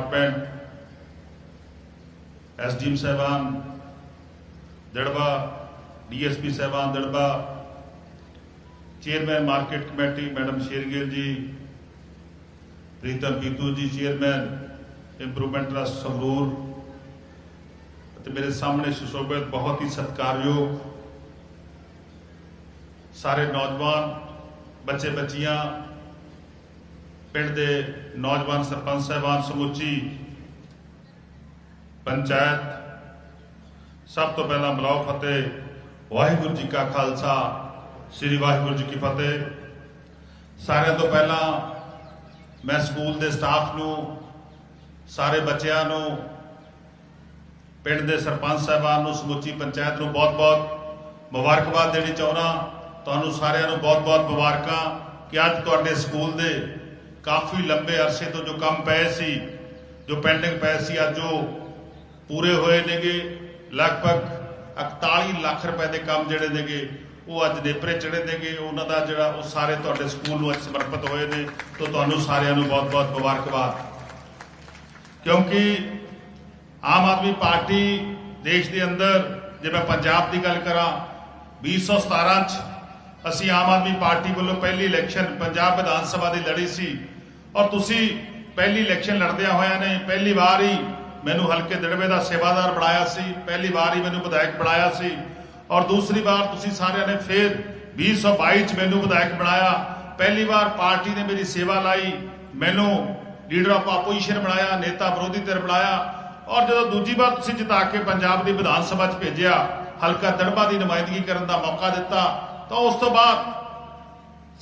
Department SDM ਸਾਹਿਬਾਨ Dirba DSP ਸਾਹਿਬਾਨ Dirba chairman market committee madam Shergill ji Pritam Pitu ਜੀ chairman improvement trust Sangrur ਅਤੇ ਮੇਰੇ ਸਾਹਮਣੇ ਸੁਸ਼ੋਭਿਤ ਬਹੁਤ ਹੀ ਸਤਿਕਾਰਯੋਗ ਸਾਰੇ ਨੌਜਵਾਨ ਬੱਚੇ ਬੱਚੀਆਂ ਪਿੰਡ ਦੇ ਨੌਜਵਾਨ ਸਰਪੰਚ ਸਾਹਿਬਾਨ ਸਮੁੱਚੀ ਪੰਚਾਇਤ, ਸਭ ਤੋਂ ਪਹਿਲਾਂ ਮਲਾਓ ਫਤਿਹ, ਵਾਹਿਗੁਰੂ ਜੀ ਕਾ ਖਾਲਸਾ, ਸ੍ਰੀ ਵਾਹਿਗੁਰੂ ਜੀ ਕੀ ਫਤਿਹ। ਸਾਰਿਆਂ ਤੋਂ ਪਹਿਲਾਂ ਮੈਂ ਸਕੂਲ ਦੇ ਸਟਾਫ ਨੂੰ, ਸਾਰੇ ਬੱਚਿਆਂ ਨੂੰ, ਪਿੰਡ ਦੇ ਸਰਪੰਚ ਸਾਹਿਬਾਨ ਨੂੰ, ਸਮੁੱਚੀ ਪੰਚਾਇਤ ਨੂੰ ਬਹੁਤ-ਬਹੁਤ ਮੁਬਾਰਕਬਾਦ ਦੇਣੀ ਚਾਹੁੰਦਾ। ਤੁਹਾਨੂੰ ਸਾਰਿਆਂ ਨੂੰ ਬਹੁਤ-ਬਹੁਤ ਮੁਬਾਰਕਾਂ ਕਿ ਅੱਜ ਤੁਹਾਡੇ ਸਕੂਲ ਦੇ ਕਾਫੀ ਲੰਬੇ ਅਰਸੇ ਤੋਂ ਜੋ ਕੰਮ ਪਏ ਸੀ, ਜੋ ਪੈਂਡਿੰਗ ਪਏ ਸੀ, ਅੱਜ ਉਹ ਪੂਰੇ ਹੋਏ ਨੇਗੇ। ਲਗਭਗ 41 ਲੱਖ ਰੁਪਏ ਦੇ ਕੰਮ ਜਿਹੜੇ ਨੇਗੇ, ਉਹ ਅੱਜ ਨੇਪਰੇ ਚੜੇ ਨੇਗੇ। ਉਹਨਾਂ ਦਾ ਜਿਹੜਾ ਉਹ ਸਾਰੇ ਤੁਹਾਡੇ ਸਕੂਲ ਨੂੰ ਅੱਜ ਸਮਰਪਿਤ ਹੋਏ ਨੇ, ਤੋਂ ਤੁਹਾਨੂੰ ਸਾਰਿਆਂ ਨੂੰ ਬਹੁਤ-ਬਹੁਤ ਮੁਬਾਰਕਬਾਦ। ਕਿਉਂਕਿ ਆਮ ਆਦਮੀ ਪਾਰਟੀ ਦੇਸ਼ ਦੇ ਅੰਦਰ, ਜੇ ਮੈਂ ਪੰਜਾਬ ਦੀ ਗੱਲ ਕਰਾਂ 2017 ਚ ਅਸੀਂ ਆਮ ਆਦਮੀ ਪਾਰਟੀ ਵੱਲੋਂ ਪਹਿਲੀ ਇਲੈਕਸ਼ਨ ਪੰਜਾਬ ਵਿਧਾਨ ਸਭਾ ਦੀ ਲੜੀ ਸੀ ਔਰ ਤੁਸੀਂ ਪਹਿਲੀ ਇਲੈਕਸ਼ਨ ਲੜਦਿਆਂ ਹੋਇਆਂ ਨੇ ਪਹਿਲੀ ਵਾਰ ਹੀ ਮੈਨੂੰ ਹਲਕੇ ਦੜਵੇ ਦਾ ਸੇਵਾਦਾਰ ਬਣਾਇਆ ਸੀ, ਪਹਿਲੀ ਵਾਰ ਹੀ ਮੈਨੂੰ ਵਿਧਾਇਕ ਬਣਾਇਆ ਸੀ ਔਰ ਦੂਸਰੀ ਵਾਰ ਤੁਸੀਂ ਸਾਰਿਆਂ ਨੇ ਫਿਰ 2022 ਚ ਮੈਨੂੰ ਵਿਧਾਇਕ ਬਣਾਇਆ। ਪਹਿਲੀ ਵਾਰ ਪਾਰਟੀ ਨੇ ਮੇਰੀ ਸੇਵਾ ਲਾਈ, ਮੈਨੂੰ ਲੀਡਰ ਆਫ ਆਪੋਜੀਸ਼ਨ ਬਣਾਇਆ, ਨੇਤਾ ਵਿਰੋਧੀ ਧਿਰ ਬਣਾਇਆ ਔਰ ਜਦੋਂ ਦੂਜੀ ਵਾਰ ਤੁਸੀਂ ਜਿਤਾ ਕੇ ਪੰਜਾਬ ਦੀ ਵਿਧਾਨ ਸਭਾ 'ਚ ਭੇਜਿਆ, ਹਲਕਾ ਦੜਬਾ ਦੀ ਨੁਮਾਇੰਦਗੀ ਕਰਨ ਦਾ ਮੌਕਾ ਦਿੱਤਾ ਤਾਂ ਉਸ ਤੋਂ ਬਾਅਦ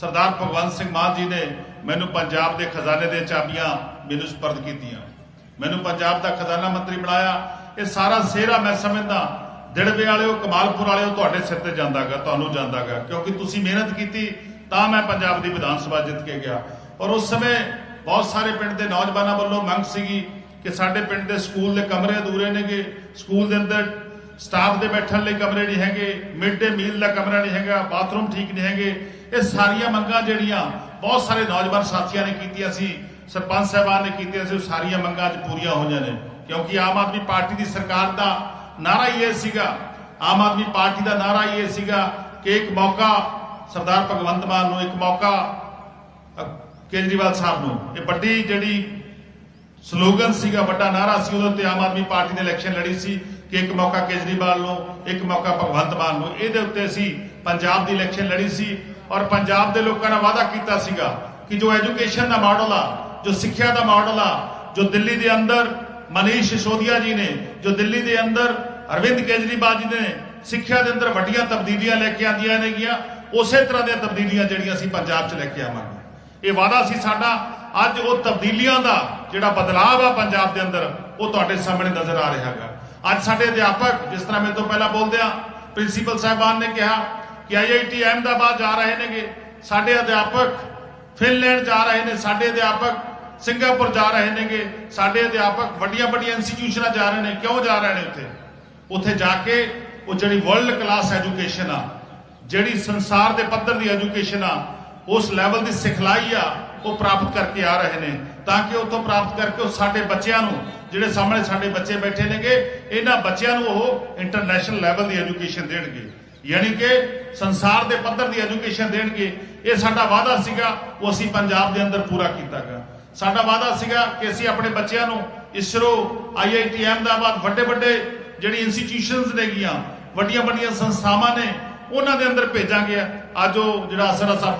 ਸਰਦਾਰ ਭਗਵੰਤ ਸਿੰਘ ਮਾਨ ਜੀ ਨੇ ਮੈਨੂੰ ਪੰਜਾਬ ਦੇ ਖਜ਼ਾਨੇ ਦੇ ਚਾਬੀਆਂ ਮੈਨੂੰ ਸਪਰਦ ਕੀਤੀਆਂ। ਮੈਨੂੰ ਪੰਜਾਬ ਦਾ ਖਜ਼ਾਨਾ ਮੰਤਰੀ ਬਣਾਇਆ। ਇਹ ਸਾਰਾ ਸਿਹਰਾ ਮੈਂ ਸਮਝਦਾ, ਦਿੜਵੇ ਵਾਲਿਓ, ਕਮਾਲਪੁਰ ਵਾਲਿਓ ਤੁਹਾਡੇ ਸਿਰ ਤੇ ਜਾਂਦਾਗਾ, ਤੁਹਾਨੂੰ ਜਾਂਦਾਗਾ, ਕਿਉਂਕਿ ਤੁਸੀਂ ਮਿਹਨਤ ਕੀਤੀ, ਤਾਂ ਮੈਂ ਪੰਜਾਬ ਦੀ ਵਿਧਾਨ ਸਭਾ ਜਿੱਤ ਕੇ ਗਿਆ। ਔਰ ਉਸ ਸਮੇਂ ਬਹੁਤ ਸਾਰੇ ਪਿੰਡ ਦੇ ਨੌਜਵਾਨਾਂ ਵੱਲੋਂ ਮੰਗ ਸੀਗੀ ਕਿ ਸਾਡੇ ਪਿੰਡ ਦੇ ਸਕੂਲ ਦੇ ਕਮਰੇ ਅਧੂਰੇ ਨੇਗੇ। ਸਕੂਲ ਦੇ ਅੰਦਰ ਸਟਾਫ ਦੇ ਬੈਠਣ ਲਈ ਕਮਰੇ ਨਹੀਂ ਹੈਗੇ, ਮਿਡ ਡੇ ਮੀਲ ਦਾ ਕਮਰਾ ਨਹੀਂ ਹੈਗਾ, ਬਾਥਰੂਮ ਠੀਕ ਨਹੀਂ ਹੈਗੇ। ਇਹ ਸਾਰੀਆਂ ਮੰਗਾਂ ਜਿਹੜੀਆਂ ਬਹੁਤ ਸਾਰੇ ਨੌਜਵਾਨ ਸਾਥੀਆਂ ਨੇ ਕੀਤੀਆਂ ਸੀ, ਸਰਪੰਚ ਸਾਹਿਬਾਨ ਨੇ ਕੀਤੀਆਂ ਸੀ, ਉਹ ਸਾਰੀਆਂ ਮੰਗਾਂ ਅੱਜ ਪੂਰੀਆਂ ਹੋਈਆਂ ਨੇ। ਕਿਉਂਕਿ ਆਮ ਆਦਮੀ ਪਾਰਟੀ ਦੀ ਸਰਕਾਰ ਦਾ ਨਾਰਾ ਹੀ ਇਹ ਸੀਗਾ, ਆਮ ਆਦਮੀ ਪਾਰਟੀ ਦਾ ਨਾਰਾ ਹੀ ਇਹ ਸੀਗਾ ਕਿ ਇੱਕ ਮੌਕਾ ਸਰਦਾਰ ਭਗਵੰਤ ਮਾਨ ਨੂੰ, ਇੱਕ ਮੌਕਾ ਕੇਜਰੀਵਾਲ ਸਾਹਿਬ ਨੂੰ। ਇਹ ਵੱਡੀ ਜਿਹੜੀ ਸਲੋਗਨ ਸੀਗਾ, ਵੱਡਾ ਨਾਰਾ ਸੀ, ਉਹਦੇ ਉੱਤੇ ਆਮ ਆਦਮੀ ਪਾਰਟੀ ਨੇ ਇਲੈਕਸ਼ਨ ਲੜੀ ਸੀ। ਕਿ ਇੱਕ ਮੌਕਾ ਕੇਜਰੀਵਾਲ ਨੂੰ, ਇੱਕ ਮੌਕਾ ਭਗਵੰਤ ਮਾਨ ਨੂੰ। ਇਹਦੇ ਉੱਤੇ ਅਸੀਂ ਪੰਜਾਬ ਦੀ ਇਲੈਕਸ਼ਨ ਲੜੀ ਸੀ ਔਰ ਪੰਜਾਬ ਦੇ ਲੋਕਾਂ ਨਾਲ ਵਾਅਦਾ ਕੀਤਾ ਸੀਗਾ ਕਿ ਜੋ ਐਜੂਕੇਸ਼ਨ ਦਾ ਮਾਡਲ ਆ, ਜੋ ਸਿੱਖਿਆ ਦਾ ਮਾਡਲ ਆ, ਜੋ ਦਿੱਲੀ ਦੇ ਅੰਦਰ ਮਨੀਸ਼ ਸਿਸੋਦੀਆ ਜੀ ਨੇ, ਜੋ ਦਿੱਲੀ ਦੇ ਅੰਦਰ ਅਰਵਿੰਦ ਕੇਜਰੀਵਾਲ ਜੀ ਨੇ ਸਿੱਖਿਆ ਦੇ ਅੰਦਰ ਵੱਡੀਆਂ ਤਬਦੀਲੀਆਂ ਲੈ ਕੇ ਆਂਦੀਆਂ ਨੇਗੀਆਂ, ਉਸੇ ਤਰ੍ਹਾਂ ਦੀਆਂ ਤਬਦੀਲੀਆਂ ਜਿਹੜੀਆਂ ਅਸੀਂ ਪੰਜਾਬ 'ਚ ਲੈ ਕੇ ਆਵਾਂਗੇ। ਇਹ ਵਾਅਦਾ ਸੀ ਸਾਡਾ, ਅੱਜ ਉਹ ਤਬਦੀਲੀਆਂ ਦਾ ਜਿਹੜਾ ਬਦਲਾਅ ਆ ਪੰਜਾਬ ਦੇ ਅੰਦਰ, ਉਹ ਤੁਹਾਡੇ ਸਾਹਮਣੇ ਨਜ਼ਰ ਆ ਰਿਹਾ ਹੈਗਾ। ਅੱਜ ਸਾਡੇ ਅਧਿਆਪਕ, ਜਿਸ ਤਰ੍ਹਾਂ ਮੇਰੇ ਤੋਂ ਪਹਿਲਾਂ ਬੋਲਦੇ ਆ, ਪ੍ਰਿੰਸੀਪਲ ਸਾਹਿਬਾਨ ਨੇ ਕਿਹਾ ਕਿ ਆਈਆਈਟੀ ਅਹਿਮਦਾਬਾਦ ਜਾ ਰਹੇ ਨੇਗੇ। ਸਾਡੇ ਅਧਿਆਪਕ ਫਿਨਲੈਂਡ ਜਾ ਰਹੇ ਨੇ, ਸਾਡੇ ਅਧਿਆਪਕ ਸਿੰਗਾਪੁਰ ਜਾ ਰਹੇ ਨੇਗੇ। ਸਾਡੇ ਅਧਿਆਪਕ ਵੱਡੀਆਂ ਵੱਡੀਆਂ ਇੰਸਟੀਟਿਊਸ਼ਨਾਂ ਜਾ ਰਹੇ ਨੇ। ਕਿਉਂ ਜਾ ਰਹੇ ਨੇ ਉੱਥੇ? ਉੱਥੇ ਜਾ ਕੇ ਉਹ ਜਿਹੜੀ ਵਰਲਡ ਕਲਾਸ ਐਜੂਕੇਸ਼ਨ ਆ, ਜਿਹੜੀ ਸੰਸਾਰ ਦੇ ਪੱਧਰ ਦੀ ਐਜੂਕੇਸ਼ਨ ਆ, ਉਸ ਲੈਵਲ ਦੀ ਸਿਖਲਾਈ ਆ, ਉਹ ਪ੍ਰਾਪਤ ਕਰਕੇ ਆ ਰਹੇ ਨੇ। ਤਾਂ ਕਿ ਉੱਥੋਂ ਪ੍ਰਾਪਤ ਕਰਕੇ ਉਹ ਸਾਡੇ ਬੱਚਿਆਂ ਨੂੰ ਜਿਹੜੇ ਸਾਹਮਣੇ ਸਾਡੇ ਬੱਚੇ ਬੈਠੇ ਨੇਗੇ, ਇਹਨਾਂ ਬੱਚਿਆਂ ਨੂੰ ਉਹ ਇੰਟਰਨੈਸ਼ਨਲ ਲੈਵਲ ਦੀ ਐਜੂਕੇਸ਼ਨ ਦੇਣਗੇ। ਯਾਨੀ ਕਿ ਸੰਸਾਰ ਦੇ ਪੱਧਰ ਦੀ ਐਜੂਕੇਸ਼ਨ ਦੇਣਗੇ। ਇਹ ਸਾਡਾ ਵਾਅਦਾ ਸੀਗਾ, ਉਹ ਅਸੀਂ ਪੰਜਾਬ ਦੇ ਅੰਦਰ ਪੂਰਾ ਕੀਤਾਗਾ। ਸਾਡਾ ਵਾਅਦਾ ਸੀਗਾ ਕਿ ਅਸੀਂ ਆਪਣੇ ਬੱਚਿਆਂ ਨੂੰ ਇਸਰੋ ਆਈਆਈਟੀ ਅਹਿਮਦਾਬਾਦ ਵੱਡੇ ਵੱਡੇ ਜਿਹੜੀ ਇੰਸਟੀਟਿਊਸ਼ਨਸ ਨੇਗੀਆਂ, ਵੱਡੀਆਂ ਵੱਡੀਆਂ ਸੰਸਥਾਵਾਂ ਨੇ, ਉਹਨਾਂ ਦੇ ਅੰਦਰ ਭੇਜਾਂਗੇ। ਅੱਜ ਉਹ ਜਿਹੜਾ ਅਸਰ ਅਸਰ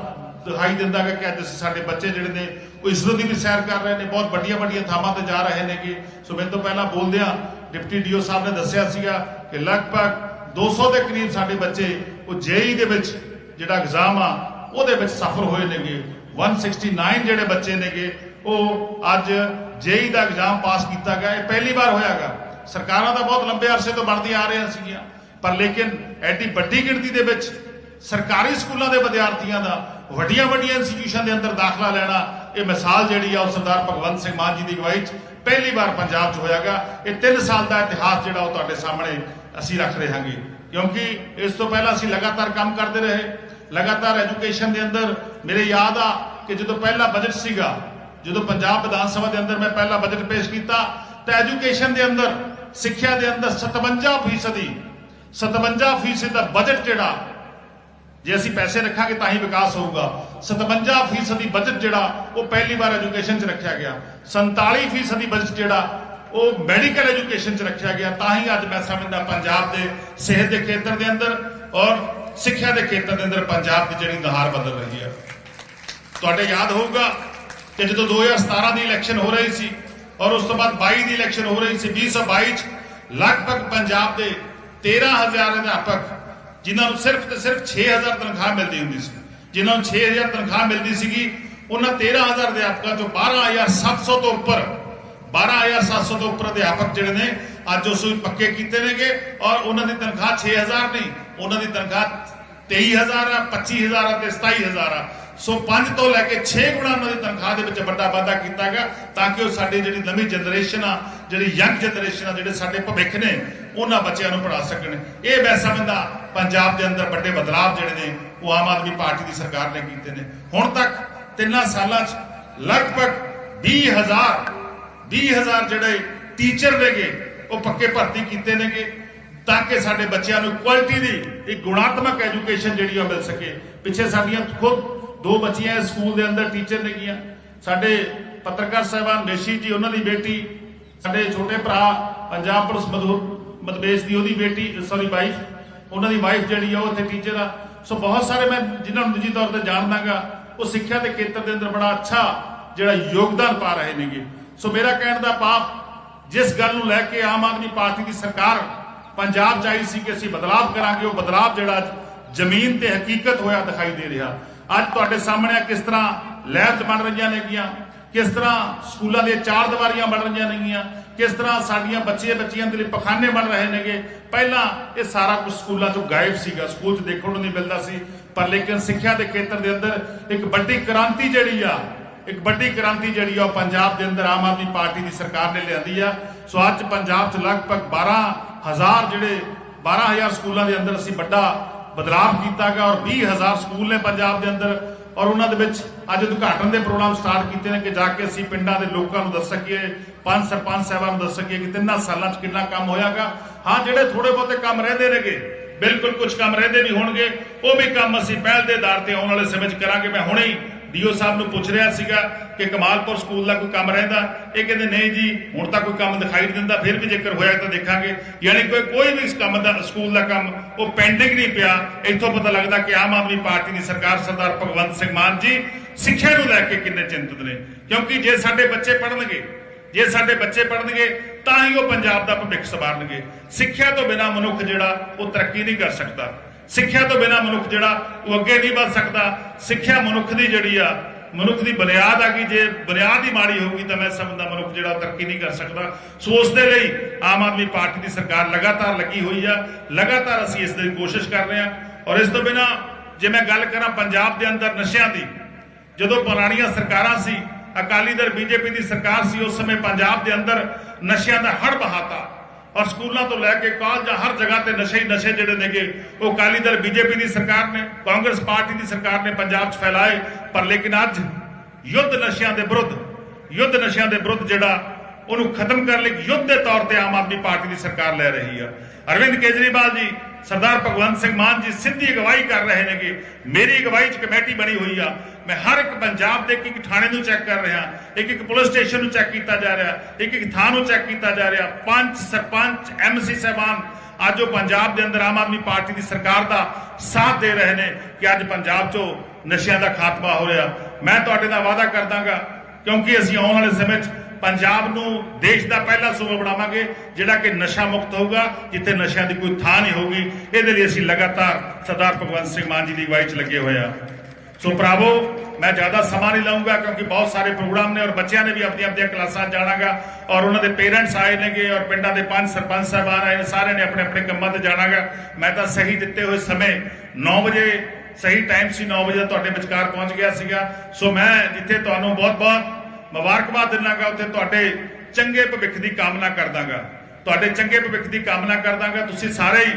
ਦਿਖਾਈ ਦਿੰਦਾ ਹੈ ਕਿ ਅੱਜ ਅਸੀਂ ਸਾਡੇ ਬੱਚੇ ਜਿਹੜੇ ਨੇ, ਉਹ ਇਸਰੋ ਦੀ ਵੀ ਸੈਰ ਕਰ ਰਹੇ ਨੇ, ਬਹੁਤ ਵੱਡੀਆਂ ਵੱਡੀਆਂ ਥਾਵਾਂ ਤੇ ਜਾ ਰਹੇ ਨੇਗੇ। ਸੋ ਮੈਨੂੰ ਤੋਂ ਪਹਿਲਾਂ ਬੋਲਦਿਆਂ, ਡਿਪਟੀ ਡੀਓ ਸਾਹਿਬ ਨੇ ਦੱਸਿਆ ਸੀਗਾ ਕਿ ਲਗਭਗ 200 ਦੇ ਕਰੀਬ ਸਾਡੇ ਬੱਚੇ, ਉਹ ਜੇਈ ਦੇ ਵਿੱਚ ਜਿਹੜਾ ਐਗਜ਼ਾਮ ਆ, ਉਹਦੇ ਵਿੱਚ ਸਫਲ ਹੋਏ ਨੇਗੇ। 169 ਜਿਹੜੇ ਬੱਚੇ ਨੇਗੇ, ਉਹ ਅੱਜ ਜੇਈ ਦਾ ਐਗਜ਼ਾਮ ਪਾਸ ਕੀਤਾ ਗਿਆ ਇਹ ਪਹਿਲੀ ਵਾਰ ਹੋਇਆਗਾ। ਸਰਕਾਰਾਂ ਤਾਂ ਬਹੁਤ ਲੰਬੇ ਅਰਸੇ ਤੋਂ ਬਣਦੀਆਂ ਆ ਰਹੀਆਂ ਸੀਗੀਆਂ, ਪਰ ਲੇਕਿਨ ਐਡੀ ਵੱਡੀ ਗਿਣਤੀ ਦੇ ਵਿੱਚ ਸਰਕਾਰੀ ਸਕੂਲਾਂ ਦੇ ਵਿਦਿਆਰਥੀਆਂ ਦਾ ਵੱਡੀਆਂ ਵੱਡੀਆਂ ਇੰਸਟੀਟਿਊਸ਼ਨ ਦੇ ਅੰਦਰ ਦਾਖਲਾ ਲੈਣਾ, ਇਹ ਮਿਸਾਲ ਜਿਹੜੀ ਆ ਉਹ ਸਰਦਾਰ ਭਗਵੰਤ ਸਿੰਘ ਮਾਨ ਜੀ ਦੀ ਅਗਵਾਈ 'ਚ ਪਹਿਲੀ ਵਾਰ ਪੰਜਾਬ 'ਚ ਹੋਇਆਗਾ। ਇਹ 3 ਸਾਲ ਦਾ ਇਤਿਹਾਸ ਜਿਹੜਾ ਉਹ ਤੁਹਾਡੇ ਸਾਹਮਣੇ ਅਸੀਂ ਰੱਖ ਰਹੇ ਹਾਂਗੇ ਕਿਉਂਕਿ ਇਸ ਤੋਂ ਪਹਿਲਾਂ ਅਸੀਂ ਲਗਾਤਾਰ ਕੰਮ ਕਰਦੇ ਰਹੇ। ਲਗਾਤਾਰ ਐਜੂਕੇਸ਼ਨ ਦੇ ਅੰਦਰ ਮੇਰੇ ਯਾਦ ਆ ਕਿ ਜਦੋਂ ਪਹਿਲਾ ਬਜਟ ਸੀਗਾ, ਜਦੋਂ ਪੰਜਾਬ ਵਿਧਾਨ ਸਭਾ ਦੇ ਅੰਦਰ ਮੈਂ ਪਹਿਲਾ ਬਜਟ ਪੇਸ਼ ਕੀਤਾ, ਤਾਂ ਐਜੂਕੇਸ਼ਨ ਦੇ ਅੰਦਰ, ਸਿੱਖਿਆ ਦੇ ਅੰਦਰ 57 ਫੀਸਦੀ 57 ਫੀਸਦੀ ਦਾ ਬਜਟ ਜਿਹੜਾ ਜੇ ਅਸੀਂ ਪੈਸੇ ਰੱਖਾਂਗੇ ਤਾਂ ਹੀ ਵਿਕਾਸ ਹੋਊਗਾ। 57 ਫੀਸਦੀ ਬਜਟ ਜਿਹੜਾ, ਉਹ ਪਹਿਲੀ ਵਾਰ ਐਜੂਕੇਸ਼ਨ 'ਚ ਰੱਖਿਆ ਗਿਆ। 47 ਫੀਸਦੀ ਬਜਟ ਜਿਹੜਾ, ਉਹ ਮੈਡੀਕਲ ਐਜੂਕੇਸ਼ਨ 'ਚ ਰੱਖਿਆ ਗਿਆ। ਤਾਂ ਹੀ ਅੱਜ ਮੈਂ ਸਮਝਦਾ ਪੰਜਾਬ ਦੇ ਸਿਹਤ ਦੇ ਖੇਤਰ ਦੇ ਅੰਦਰ ਔਰ ਸਿੱਖਿਆ ਦੇ ਖੇਤਰ ਦੇ ਅੰਦਰ ਪੰਜਾਬ ਦੀ ਜਿਹੜੀ ਨੁਹਾਰ ਬਦਲ ਰਹੀ ਹੈ। ਤੁਹਾਡੇ ਯਾਦ ਹੋਊਗਾ ਕਿ ਜਦੋਂ 2017 ਦੀ ਇਲੈਕਸ਼ਨ ਹੋ ਰਹੀ ਸੀ ਔਰ ਉਸ ਤੋਂ ਬਾਅਦ 22 ਦੀ ਇਲੈਕਸ਼ਨ ਹੋ ਰਹੀ ਸੀ 2022 ਚ ਲਗਭਗ ਪੰਜਾਬ ਦੇ 13000 ਅਧਿਆਪਕ ਜਿਨ੍ਹਾਂ ਨੂੰ ਸਿਰਫ ਤੇ ਸਿਰਫ 6000 ਤਨਖਾਹ ਮਿਲਦੀ ਹੁੰਦੀ ਸੀ। ਜਿਨ੍ਹਾਂ ਨੂੰ 6000 ਤਨਖਾਹ ਮਿਲਦੀ ਸੀਗੀ, ਉਹਨਾਂ 13000 ਅਧਿਆਪਕਾਂ ਚੋਂ 12700 ਤੋਂ ਉੱਪਰ 12700 ਤੋਂ ਉੱਪਰ ਅਧਿਆਪਕ ਜਿਹੜੇ ਨੇ, ਅੱਜ ਉਸ ਨੂੰ ਪੱਕੇ ਕੀਤੇ ਨੇਗੇ ਔਰ ਉਹਨਾਂ ਦੀ ਤਨਖਾਹ 6000 ਨਹੀਂ, ਉਹਨਾਂ ਦੀ ਤਨਖਾਹ 23000 ਆ 25000 ਆ ਤੇ 27000 ਆ। ਸੋ 5 ਤੋਂ ਲੈ ਕੇ 6 ਗੁਣਾ ਉਹਨਾਂ ਦੀ ਤਨਖਾਹ ਦੇ ਵਿੱਚ ਵੱਡਾ ਵਾਧਾ ਕੀਤਾ ਗਿਆ ਤਾਂ ਕਿ ਉਹ ਸਾਡੀ ਜਿਹੜੀ ਨਵੀਂ ਜਨਰੇਸ਼ਨ ਆ, ਜਿਹੜੀ ਯੰਗ ਜਨਰੇਸ਼ਨ ਆ, ਜਿਹੜੇ ਸਾਡੇ ਭਵਿੱਖ ਨੇ, ਉਹਨਾਂ ਬੱਚਿਆਂ ਨੂੰ ਪੜ੍ਹਾ ਸਕਣ। ਇਹ ਮੈਂ ਸਮਝਦਾ ਪੰਜਾਬ ਦੇ ਅੰਦਰ ਵੱਡੇ ਬਦਲਾਅ ਜਿਹੜੇ ਨੇ, ਉਹ ਆਮ ਆਦਮੀ ਪਾਰਟੀ ਦੀ ਸਰਕਾਰ ਨੇ ਕੀਤੇ ਨੇ। ਹੁਣ ਤੱਕ ਤਿੰਨਾਂ ਸਾਲਾਂ 'ਚ ਲਗਭਗ 20000 20000 ਜਿਹੜੇ ਟੀਚਰ ਨੇਗੇ, ਉਹ ਪੱਕੇ ਭਰਤੀ ਕੀਤੇ ਨੇਗੇ, ਤਾਂ ਕਿ ਸਾਡੇ ਬੱਚਿਆਂ ਨੂੰ ਕੁਆਲਿਟੀ ਦੀ ਇੱਕ ਗੁਣਾਤਮਕ ਐਜੂਕੇਸ਼ਨ ਜਿਹੜੀ ਉਹ ਮਿਲ ਸਕੇ। ਪਿੱਛੇ ਸਾਡੀਆਂ ਖੁਦ ਦੋ ਬੱਚੀਆਂ ਇਸ ਸਕੂਲ ਦੇ ਅੰਦਰ ਟੀਚਰ ਨੇਗੀਆਂ। ਸਾਡੇ ਪੱਤਰਕਾਰ ਸਾਹਿਬਾਨ ਨੇਸ਼ੀ ਜੀ, ਉਹਨਾਂ ਦੀ ਬੇਟੀ, ਸਾਡੇ ਛੋਟੇ ਭਰਾ ਪੰਜਾਬ ਪੁਲਿਸ ਮਧੂ ਮਦਵੇਸ਼ ਦੀ ਉਹਦੀ ਬੇਟੀ ਸੌਰੀ ਵਾਈਫ ਉਹਨਾਂ ਦੀ ਵਾਈਫ ਜਿਹੜੀ ਆ, ਉਹ ਇੱਥੇ ਟੀਚਰ ਆ। ਸੋ ਬਹੁਤ ਸਾਰੇ ਮੈਂ ਜਿਨ੍ਹਾਂ ਨੂੰ ਨਿੱਜੀ ਤੌਰ ਤੇ ਜਾਣਦਾਗਾ, ਉਹ ਸਿੱਖਿਆ ਦੇ ਖੇਤਰ ਦੇ ਅੰਦਰ ਬੜਾ ਅੱਛਾ ਜਿਹੜਾ ਯੋਗਦਾਨ ਪਾ ਰਹੇ ਨੇਗੇ। ਸੋ ਮੇਰਾ ਕਹਿਣ ਦਾ ਪਾਪ ਜਿਸ ਗੱਲ ਨੂੰ ਲੈ ਕੇ ਆਮ ਆਦਮੀ ਪਾਰਟੀ ਦੀ ਸਰਕਾਰ ਪੰਜਾਬ ਚ ਆਈ ਸੀ ਕਿ ਅਸੀਂ ਬਦਲਾਅ ਕਰਾਂਗੇ, ਉਹ ਬਦਲਾਅ ਜਿਹੜਾ ਜ਼ਮੀਨ ਤੇ ਹਕੀਕਤ ਹੋਇਆ ਦਿਖਾਈ ਦੇ ਰਿਹਾ। ਅੱਜ ਤੁਹਾਡੇ ਸਾਹਮਣੇ ਆ ਕਿਸ ਤਰ੍ਹਾਂ ਲੈਬਸ ਬਣ ਰਹੀਆਂ ਨੇਗੀਆਂ। ਕਿਸ ਤਰ੍ਹਾਂ ਸਕੂਲਾਂ ਦੀਆਂ ਚਾਰ ਦੀਵਾਰੀਆਂ ਬਣ ਰਹੀਆਂ ਨੇਗੀਆਂ, ਕਿਸ ਤਰ੍ਹਾਂ ਸਾਡੀਆਂ ਬੱਚੇ ਬੱਚੀਆਂ ਦੇ ਲਈ ਪਖਾਨੇ ਬਣ ਰਹੇ ਨੇਗੇ। ਪਹਿਲਾਂ ਇਹ ਸਾਰਾ ਕੁਝ ਸਕੂਲਾਂ ਤੋਂ ਗਾਇਬ ਸੀਗਾ, ਸਕੂਲ 'ਚ ਦੇਖਣ ਨੂੰ ਨਹੀਂ ਮਿਲਦਾ ਸੀ। ਪਰ ਲੇਕਿਨ ਸਿੱਖਿਆ ਦੇ ਖੇਤਰ ਦੇ ਅੰਦਰ ਇੱਕ ਵੱਡੀ ਕ੍ਰਾਂਤੀ ਜਿਹੜੀ ਆ, ਇੱਕ ਵੱਡੀ ਕ੍ਰਾਂਤੀ ਜਿਹੜੀ ਆ ਉਹ ਪੰਜਾਬ ਦੇ ਅੰਦਰ ਆਮ ਆਦਮੀ ਪਾਰਟੀ ਦੀ ਸਰਕਾਰ ਨੇ ਲਿਆਂਦੀ ਆ। ਸੋ ਅੱਜ ਪੰਜਾਬ 'ਚ ਲਗਭਗ 12000 ਜਿਹੜੇ 12000 ਸਕੂਲਾਂ ਦੇ ਅੰਦਰ ਅਸੀਂ ਵੱਡਾ ਬਦਲਾਅ ਕੀਤਾ ਗਿਆ ਔਰ 20000 ਸਕੂਲ ਨੇ ਪੰਜਾਬ ਦੇ ਅੰਦਰ ਔਰ ਉਹਨਾਂ ਦੇ ਵਿੱਚ ਅੱਜ ਉਦਘਾਟਨ ਦੇ ਪ੍ਰੋਗਰਾਮ ਸਟਾਰਟ ਕੀਤੇ ਨੇ ਕਿ ਜਾ ਕੇ ਅਸੀਂ ਪਿੰਡਾਂ ਦੇ ਲੋਕਾਂ ਨੂੰ ਦੱਸ ਸਕੀਏ, ਪੰਜ ਸਰਪੰਚ ਸਾਹਿਬਾਂ ਨੂੰ ਦੱਸ ਸਕੀਏ ਕਿ ਤਿੰਨਾਂ ਸਾਲਾਂ 'ਚ ਕਿੰਨਾ ਕੰਮ ਹੋਇਆਗਾ। ਹਾਂ, ਜਿਹੜੇ ਥੋੜੇ ਬਹੁਤੇ ਕੰਮ ਰਹਿੰਦੇ ਨੇਗੇ, ਬਿਲਕੁਲ ਕੁਝ ਕੰਮ ਰਹਿੰਦੇ ਵੀ ਹੋਣਗੇ, ਉਹ ਵੀ ਕੰਮ ਅਸੀਂ ਪਹਿਲ ਦੇ ਆਧਾਰ ਤੇ ਆਉਣ ਵਾਲੇ ਸਮੇਂ 'ਚ ਕਰਾਂਗੇ। ਮੈਂ ਹੁਣੇ ਹੀ ਡੀਓ ਸਾਹਿਬ ਨੂੰ ਪੁੱਛ ਰਿਹਾ ਸੀਗਾ ਕਿ ਕਮਾਲਪੁਰ ਸਕੂਲ ਦਾ ਕੋਈ ਕੰਮ ਰਹਿੰਦਾ? ਇਹ ਕਹਿੰਦੇ, ਨਹੀਂ ਜੀ, ਹੁਣ ਤਾਂ ਕੋਈ ਕੰਮ ਦਿਖਾਈ ਦਿੰਦਾ, ਫਿਰ ਵੀ ਜੇਕਰ ਹੋਇਆ ਤਾਂ ਦੇਖਾਂਗੇ। ਯਾਨੀ ਕੋਈ ਕੋਈ ਵੀ ਇਸ ਕੰਮ ਦਾ, ਸਕੂਲ ਦਾ ਕੰਮ ਉਹ ਪੈਂਡਿੰਗ ਨਹੀਂ ਪਿਆ। ਇੱਥੋਂ ਪਤਾ ਲੱਗਦਾ ਕਿ ਆਮ ਆਦਮੀ ਪਾਰਟੀ ਦੀ ਸਰਕਾਰ ਸਰਦਾਰ ਭਗਵੰਤ ਸਿੰਘ ਮਾਨ ਜੀ ਸਿੱਖਿਆ ਨੂੰ ਲੈ ਕੇ ਕਿੰਨੇ ਚਿੰਤਤ ਨੇ। ਕਿਉਂਕਿ ਜੇ ਸਾਡੇ ਬੱਚੇ ਪੜਨਗੇ ਜੇ ਸਾਡੇ ਬੱਚੇ ਪੜਨਗੇ ਤਾਂ ਹੀ ਉਹ ਪੰਜਾਬ ਦਾ ਭਵਿੱਖ ਸੰਵਾਰਨਗੇ। ਸਿੱਖਿਆ ਤੋਂ ਬਿਨਾ ਮਨੁੱਖ ਜਿਹੜਾ, ਉਹ ਤਰੱਕੀ ਨਹੀਂ ਕਰ ਸਕਦਾ। ਸਿੱਖਿਆ ਤੋਂ ਬਿਨਾ ਮਨੁੱਖ ਜਿਹੜਾ, ਉਹ ਅੱਗੇ ਨਹੀਂ ਵੱਧ ਸਕਦਾ। ਸਿੱਖਿਆ ਮਨੁੱਖ ਦੀ ਜਿਹੜੀ ਆ, ਮਨੁੱਖ ਦੀ ਬੁਨਿਆਦ ਆ ਗਈ। ਜੇ ਬੁਨਿਆਦ ਹੀ ਮਾੜੀ ਹੋਊਗੀ ਤਾਂ ਮੈਂ ਸਮਝਦਾ ਮਨੁੱਖ ਜਿਹੜਾ ਤਰੱਕੀ ਨਹੀਂ ਕਰ ਸਕਦਾ। ਸੋ ਉਸ ਦੇ ਲਈ ਆਮ ਆਦਮੀ ਪਾਰਟੀ ਦੀ ਸਰਕਾਰ ਲਗਾਤਾਰ ਲੱਗੀ ਹੋਈ ਆ। ਲਗਾਤਾਰ ਅਸੀਂ ਇਸ ਦੀ ਕੋਸ਼ਿਸ਼ ਕਰ ਰਹੇ ਹਾਂ ਔਰ ਇਸ ਤੋਂ ਬਿਨਾ ਜੇ ਮੈਂ ਗੱਲ ਕਰਾਂ ਪੰਜਾਬ ਦੇ ਅੰਦਰ ਨਸ਼ਿਆਂ ਦੀ, ਜਦੋਂ ਪੁਰਾਣੀਆਂ ਸਰਕਾਰਾਂ ਸੀ, ਅਕਾਲੀ ਦਲ, ਬੀਜੇਪੀ ਦੀ ਸਰਕਾਰ ਸੀ, ਉਸ ਸਮੇਂ ਪੰਜਾਬ ਦੇ ਅੰਦਰ ਨਸ਼ਿਆਂ ਦਾ ਹੜ ਬਹਾਤਾ ਔਰ ਸਕੂਲਾਂ ਤੋਂ ਲੈ ਕੇ ਕਾਲਜਾਂ, ਹਰ ਜਗ੍ਹਾ ਤੇ ਨਸ਼ੇ ਹੀ ਨਸ਼ੇ ਜਿਹੜੇ ਨੇਗੇ, ਉਹ ਅਕਾਲੀ ਦਲ, ਬੀਜੇਪੀ ਦੀ ਸਰਕਾਰ ਨੇ, ਕਾਂਗਰਸ ਪਾਰਟੀ ਦੀ ਸਰਕਾਰ ਨੇ ਪੰਜਾਬ 'ਚ ਫੈਲਾਏ। ਪਰ ਲੇਕਿਨ ਅੱਜ ਯੁੱਧ ਨਸ਼ਿਆਂ ਦੇ ਵਿਰੁੱਧ, ਯੁੱਧ ਨਸ਼ਿਆਂ ਦੇ ਵਿਰੁੱਧ ਜਿਹੜਾ, ਉਹਨੂੰ ਖਤਮ ਕਰਨ ਲਈ ਯੁੱਧ ਦੇ ਤੌਰ ਤੇ ਆਮ ਆਦਮੀ ਪਾਰਟੀ ਦੀ ਸਰਕਾਰ ਲੈ ਰਹੀ ਆ। ਅਰਵਿੰਦ ਕੇਜਰੀਵਾਲ ਜੀ ਸਰਦਾਰ ਭਗਵੰਤ ਸਿੰਘ ਮਾਨ ਜੀ ਸਿੱਧੀ ਅਗਵਾਈ ਕਰ ਰਹੇ ਨੇਗੇ ਮੇਰੀ ਅਗਵਾਈ 'ਚ ਕਮੇਟੀ ਬਣੀ ਹੋਈ ਆ। ਮੈਂ ਹਰ ਇੱਕ ਪੰਜਾਬ ਦੇ ਇੱਕ ਇੱਕ ਥਾਣੇ ਨੂੰ ਚੈੱਕ ਕਰ ਰਿਹਾ ਇੱਕ ਇੱਕ ਪੁਲਿਸ ਸਟੇਸ਼ਨ ਨੂੰ ਚੈੱਕ ਕੀਤਾ ਜਾ ਰਿਹਾ ਇੱਕ ਇੱਕ ਥਾਂ ਨੂੰ ਚੈੱਕ ਕੀਤਾ ਜਾ ਰਿਹਾ। ਪੰਚ ਸਰਪੰਚ, ਐਮਸੀ ਸਹਿਬਾਨ, ਅੱਜ ਉਹ ਪੰਜਾਬ ਦੇ ਅੰਦਰ ਆਮ ਆਦਮੀ ਪਾਰਟੀ ਦੀ ਸਰਕਾਰ ਦਾ ਸਾਥ ਦੇ ਰਹੇ ਨੇ ਕਿ ਅੱਜ ਪੰਜਾਬ 'ਚੋਂ ਨਸ਼ਿਆਂ ਦਾ ਖਾਤਮਾ ਹੋ ਰਿਹਾ। ਮੈਂ ਤੁਹਾਡੇ ਨਾਲ ਵਾਅਦਾ ਕਰਦਾਗਾ, ਕਿਉਂਕਿ ਅਸੀਂ ਆਉਣ ਵਾਲੇ ਸਮੇਂ 'ਚ ਪੰਜਾਬ ਨੂੰ ਦੇਸ਼ ਦਾ ਪਹਿਲਾ ਸੂਬਾ ਬਣਾਵਾਂਗੇ, ਜਿਹੜਾ ਕਿ ਨਸ਼ਾ ਮੁਕਤ ਹੋਊਗਾ, ਜਿੱਥੇ ਨਸ਼ਿਆਂ ਦੀ ਕੋਈ ਥਾਂ ਨਹੀਂ ਹੋਊਗੀ। ਇਹਦੇ ਲਈ ਅਸੀਂ ਲਗਾਤਾਰ ਸਰਦਾਰ ਭਗਵੰਤ ਸਿੰਘ ਮਾਨ ਜੀ ਦੀ ਅਗਵਾਈ 'ਚ ਲੱਗੇ ਹੋਏ ਆ ਸੋ ਭਰਾਵੋ, ਮੈਂ ਜ਼ਿਆਦਾ ਸਮਾਂ ਨਹੀਂ ਲਾਉਂਗਾ ਕਿਉਂਕਿ ਬਹੁਤ ਸਾਰੇ ਪ੍ਰੋਗਰਾਮ ਨੇ ਔਰ ਬੱਚਿਆਂ ਨੇ ਵੀ ਆਪਣੀਆਂ ਆਪਣੀਆਂ ਕਲਾਸਾਂ ਜਾਣਾਗਾ ਔਰ ਉਹਨਾਂ ਦੇ ਪੇਰੈਂਟਸ ਆਏ ਨੇਗੇ ਔਰ ਪਿੰਡਾਂ ਦੇ ਪੰਜ ਸਰਪੰਚ ਸਾਹਿਬਾਨ ਆਏ ਨੇ, ਸਾਰਿਆਂ ਨੇ ਆਪਣੇ ਆਪਣੇ ਕੰਮਾਂ ਤੇ ਜਾਣਾਗਾ। ਮੈਂ ਤਾਂ ਸਹੀ ਦਿੱਤੇ ਹੋਏ ਸਮੇਂ 9 ਵਜੇ, ਸਹੀ ਟਾਈਮ ਸੀ 9 ਵਜੇ ਤੁਹਾਡੇ ਵਿਚਕਾਰ ਪਹੁੰਚ ਗਿਆ ਸੀਗਾ। ਸੋ ਮੈਂ ਜਿੱਥੇ ਤੁਹਾਨੂੰ ਬਹੁਤ ਬਹੁਤ ਮੁਬਾਰਕਬਾਦ ਦਿੰਨਾਗਾ, ਉੱਥੇ ਤੁਹਾਡੇ ਚੰਗੇ ਭਵਿੱਖ ਦੀ ਕਾਮਨਾ ਕਰਦਾਗਾ। ਤੁਹਾਡੇ ਚੰਗੇ ਭਵਿੱਖ ਦੀ ਕਾਮਨਾ ਕਰਦਾਗਾ, ਤੁਸੀਂ ਸਾਰੇ ਹੀ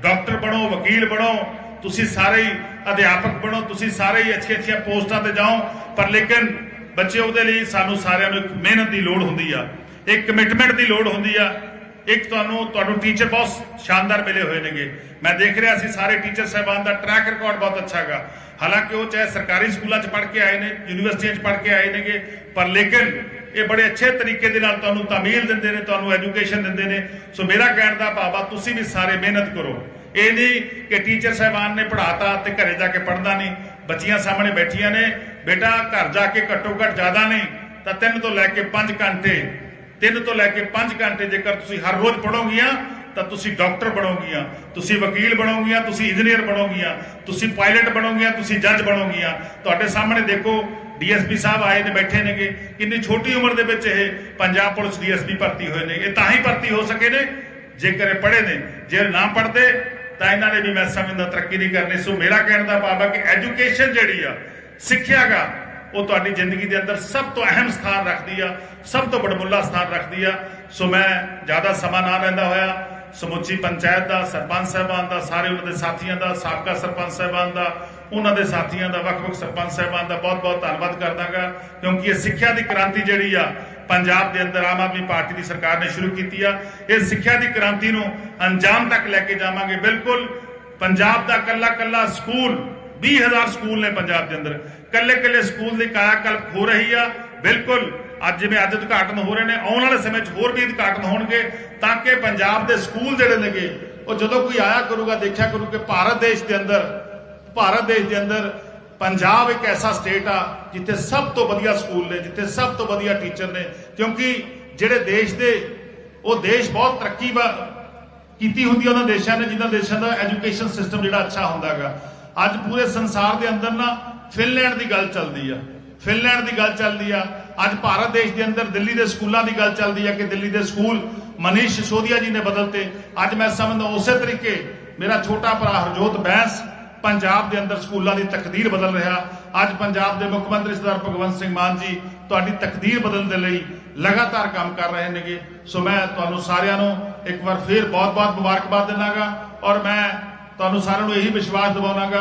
ਡਾਕਟਰ ਬਣੋ, ਵਕੀਲ ਬਣੋ, ਤੁਸੀਂ ਸਾਰੇ ਹੀ ਅਧਿਆਪਕ ਬਣੋ, ਤੁਸੀਂ ਸਾਰੇ ਹੀ ਅੱਛੀ ਅੱਛੀਆਂ ਪੋਸਟਾਂ ਤੇ ਜਾਓ। ਪਰ ਲੇਕਿਨ ਬੱਚੇ ਉਹਦੇ ਲਈ ਸਾਨੂੰ ਸਾਰਿਆਂ ਨੂੰ ਇੱਕ ਮਿਹਨਤ ਦੀ ਲੋੜ ਹੁੰਦੀ ਆ। ਇੱਕ ਕਮਿਟਮੈਂਟ ਦੀ ਲੋੜ ਹੁੰਦੀ ਆ। ਇੱਕ ਤੁਹਾਨੂੰ ਤੁਹਾਨੂੰ ਟੀਚਰ ਬਹੁਤ ਸ਼ਾਨਦਾਰ ਮਿਲੇ ਹੋਏ ਨੇਗੇ। ਮੈਂ ਦੇਖ ਰਿਹਾ ਸੀ ਸਾਰੇ ਟੀਚਰ ਸਾਹਿਬਾਨ ਦਾ ਟਰੈਕ ਰਿਕਾਰਡ ਬਹੁਤ ਅੱਛਾ ਹੈਗਾ ਹਾਲਾਂਕਿ ਉਹ ਚਾਹੇ ਸਰਕਾਰੀ ਸਕੂਲਾਂ 'ਚ ਪੜ੍ਹ ਕੇ ਆਏ ਨੇ ਯੂਨੀਵਰਸਿਟੀਆਂ 'ਚ ਪੜ੍ਹ ਕੇ ਆਏ ਨੇਗੇ, ਪਰ ਲੇਕਿਨ ਇਹ ਬੜੇ ਅੱਛੇ ਤਰੀਕੇ ਦੇ ਨਾਲ ਤੁਹਾਨੂੰ ਤਾਮੀਲ ਦਿੰਦੇ ਨੇ, ਤੁਹਾਨੂੰ ਐਜੂਕੇਸ਼ਨ ਦਿੰਦੇ ਨੇ। ਸੋ ਮੇਰਾ ਕਹਿਣ ਦਾ ਭਾਵ ਆ, ਤੁਸੀਂ ਵੀ ਸਾਰੇ ਮਿਹਨਤ ਕਰੋ। ਇਹ ਨਹੀਂ ਕਿ ਟੀਚਰ ਸਾਹਿਬਾਨ ਨੇ ਪੜ੍ਹਾਤਾ ਤੇ ਘਰੇ ਜਾ ਕੇ ਪੜ੍ਹਦਾ ਨਹੀਂ। ਬੱਚੀਆਂ ਸਾਹਮਣੇ ਬੈਠੀਆਂ ਨੇ, ਬੇਟਾ ਘਰ ਜਾ ਕੇ ਘੱਟੋ ਘੱਟ ਜ਼ਿਆਦਾ ਨਹੀਂ, ਤਾਂ ਤਿੰਨ ਤੋਂ ਲੈ ਕੇ 5 ਘੰਟੇ 3 ਤੋਂ ਲੈ ਕੇ 5 ਘੰਟੇ ਜੇਕਰ ਤੁਸੀਂ ਹਰ ਰੋਜ਼ ਪੜੋਗੀਆਂ ਤਾਂ ਤੁਸੀਂ ਡਾਕਟਰ ਬਣੋਗੀਆਂ, ਤੁਸੀਂ ਵਕੀਲ ਬਣੋਗੀਆਂ, ਤੁਸੀਂ ਇੰਜੀਨੀਅਰ ਬਣੋਗੀਆਂ, ਤੁਸੀਂ ਪਾਇਲਟ ਬਣੋਗੀਆਂ, ਤੁਸੀਂ ਜੱਜ ਬਣੋਗੀਆਂ। ਤੁਹਾਡੇ ਸਾਹਮਣੇ ਦੇਖੋ, ਡੀਐਸਪੀ ਸਾਹਿਬ ਆਏ ਨੇ ਬੈਠੇ ਨੇਗੇ। ਕਿੰਨੀ ਛੋਟੀ ਉਮਰ ਦੇ ਵਿੱਚ ਇਹ ਪੰਜਾਬ ਪੁਲਿਸ ਡੀਐਸਪੀ ਭਰਤੀ ਹੋਏ ਨੇ। ਇਹ ਤਾਂ ਹੀ ਭਰਤੀ ਹੋ ਸਕੇ ਨੇ, ਜੇਕਰ ਇਹ ਪੜ੍ਹੇ ਨੇ। ਜੇ ਨਾ ਪੜ੍ਹਦੇ, ਤਾਂ ਇਹਨਾਂ ਨੇ ਵੀ ਮੈਂ ਸਮਝਦਾ ਤਰੱਕੀ ਨਹੀਂ ਕਰਨੀ। ਸੋ ਮੇਰਾ ਕਹਿਣ ਦਾ ਭਾਵ ਹੈ ਕਿ ਐਜੂਕੇਸ਼ਨ ਜਿਹੜੀ ਆ, ਸਿੱਖਿਆ ਗਾ ਉਹ ਤੁਹਾਡੀ ਜ਼ਿੰਦਗੀ ਦੇ ਅੰਦਰ ਸਭ ਤੋਂ ਅਹਿਮ ਸਥਾਨ ਰੱਖਦੀ ਆ, ਸਭ ਤੋਂ ਬੜਮੁੱਲਾ ਸਥਾਨ ਰੱਖਦੀ ਆ। ਸੋ ਮੈਂ ਜ਼ਿਆਦਾ ਸਮਾਂ ਨਾ ਲੈਂਦਾ ਹੋਇਆ, ਸਮੁੱਚੀ ਪੰਚਾਇਤ ਦਾ, ਸਰਪੰਚ ਸਾਹਿਬਾਨ ਦਾ, ਸਾਰੇ ਉਹਨਾਂ ਦੇ ਸਾਥੀਆਂ ਦਾ, ਸਾਬਕਾ ਸਰਪੰਚ ਸਾਹਿਬਾਨ ਦਾ, ਉਹਨਾਂ ਦੇ ਸਾਥੀਆਂ ਦਾ, ਵੱਖ-ਵੱਖ ਸਰਪੰਚ ਸਾਹਿਬਾਨ ਦਾ ਬਹੁਤ-ਬਹੁਤ ਧੰਨਵਾਦ ਕਰਦਾਗਾ। ਕਿਉਂਕਿ ਇਹ ਸਿੱਖਿਆ ਦੀ ਕ੍ਰਾਂਤੀ ਜਿਹੜੀ ਆ, ਪੰਜਾਬ ਦੇ ਅੰਦਰ ਆਮ ਆਦਮੀ ਪਾਰਟੀ ਦੀ ਸਰਕਾਰ ਨੇ ਸ਼ੁਰੂ ਕੀਤੀ ਆ। ਇਹ ਸਿੱਖਿਆ ਦੀ ਕ੍ਰਾਂਤੀ ਨੂੰ ਅੰਜਾਮ ਤੱਕ ਲੈ ਕੇ ਜਾਵਾਂਗੇ, ਬਿਲਕੁਲ। ਪੰਜਾਬ ਦਾ ਕੱਲਾ-ਕੱਲਾ ਸਕੂਲ 20000 ਸਕੂਲ ਨੇ ਪੰਜਾਬ ਦੇ ਅੰਦਰ। ਕੱਲੇ-ਕੱਲੇ ਸਕੂਲ ਦੀ ਕਾਇਆਕਲਪ ਹੋ ਰਹੀ ਆ। ਬਿਲਕੁਲ, ਅੱਜ ਜਿਵੇਂ ਅੱਜ ਉਦਘਾਟਨ ਹੋ ਰਹੇ ਨੇ, ਆਉਣ ਵਾਲੇ ਸਮੇਂ 'ਚ ਹੋਰ ਵੀ ਉਦਘਾਟਨ ਹੋਣਗੇ, ਤਾਂ ਕਿ ਪੰਜਾਬ ਦੇ ਸਕੂਲ ਜਿਹੜੇ ਨੇਗੇ, ਉਹ ਜਦੋਂ ਕੋਈ ਆਇਆ ਕਰੂਗਾ, ਦੇਖਿਆ ਕਰੂ ਕਿ ਭਾਰਤ ਦੇਸ਼ ਦੇ ਅੰਦਰ, ਭਾਰਤ ਦੇਸ਼ ਦੇ ਅੰਦਰ ਪੰਜਾਬ ਇੱਕ ਐਸਾ ਸਟੇਟ ਆ, ਜਿੱਥੇ ਸਭ ਤੋਂ ਵਧੀਆ ਸਕੂਲ ਨੇ, ਜਿੱਥੇ ਸਭ ਤੋਂ ਵਧੀਆ ਟੀਚਰ ਨੇ। ਕਿਉਂਕਿ ਜਿਹੜੇ ਦੇਸ਼ ਦੇ, ਉਹ ਦੇਸ਼ ਬਹੁਤ ਤਰੱਕੀ ਕੀਤੀ ਹੁੰਦੀ ਆ ਉਹਨਾਂ ਦੇਸ਼ਾਂ ਨੇ, ਜਿਨ੍ਹਾਂ ਦੇਸ਼ਾਂ ਦਾ ਐਜੂਕੇਸ਼ਨ ਸਿਸਟਮ ਜਿਹੜਾ ਅੱਛਾ ਹੁੰਦਾਗਾ। ਅੱਜ ਪੂਰੇ ਸੰਸਾਰ ਦੇ ਅੰਦਰ ਨਾ ਫਿਨਲੈਂਡ ਦੀ ਗੱਲ ਚੱਲਦੀ ਆ। ਫਿਨਲੈਂਡ ਦੀ ਗੱਲ ਚੱਲਦੀ ਆ। ਅੱਜ ਭਾਰਤ ਦੇਸ਼ ਦੇ ਅੰਦਰ ਦਿੱਲੀ ਦੇ ਸਕੂਲਾਂ ਦੀ ਗੱਲ ਚੱਲਦੀ ਆ ਕਿ ਦਿੱਲੀ ਦੇ ਸਕੂਲ ਮਨੀਸ਼ ਸਿਸੋਦੀਆ ਜੀ ਨੇ ਬਦਲਤੇ। ਅੱਜ ਮੈਂ ਸਮਝਦਾ ਉਸੇ ਤਰੀਕੇ ਮੇਰਾ ਛੋਟਾ ਭਰਾ ਹਰਜੋਤ ਬੈਂਸ ਪੰਜਾਬ ਦੇ ਅੰਦਰ ਸਕੂਲਾਂ ਦੀ ਤਕਦੀਰ ਬਦਲ ਰਿਹਾ। ਅੱਜ ਪੰਜਾਬ ਦੇ ਮੁੱਖ ਮੰਤਰੀ ਸਰਦਾਰ ਭਗਵੰਤ ਸਿੰਘ ਮਾਨ ਜੀ ਤੁਹਾਡੀ ਤਕਦੀਰ ਬਦਲਣ ਦੇ ਲਈ ਲਗਾਤਾਰ ਕੰਮ ਕਰ ਰਹੇ ਨੇਗੇ। ਸੋ ਮੈਂ ਤੁਹਾਨੂੰ ਸਾਰਿਆਂ ਨੂੰ ਇੱਕ ਵਾਰ ਫੇਰ ਬਹੁਤ-ਬਹੁਤ ਮੁਬਾਰਕਬਾਦ ਦਿੰਦਾਗਾ ਔਰ ਮੈਂ ਤੁਹਾਨੂੰ ਸਾਰਿਆਂ ਨੂੰ ਇਹੀ ਵਿਸ਼ਵਾਸ ਦਿਵਾਉਣਾਗਾ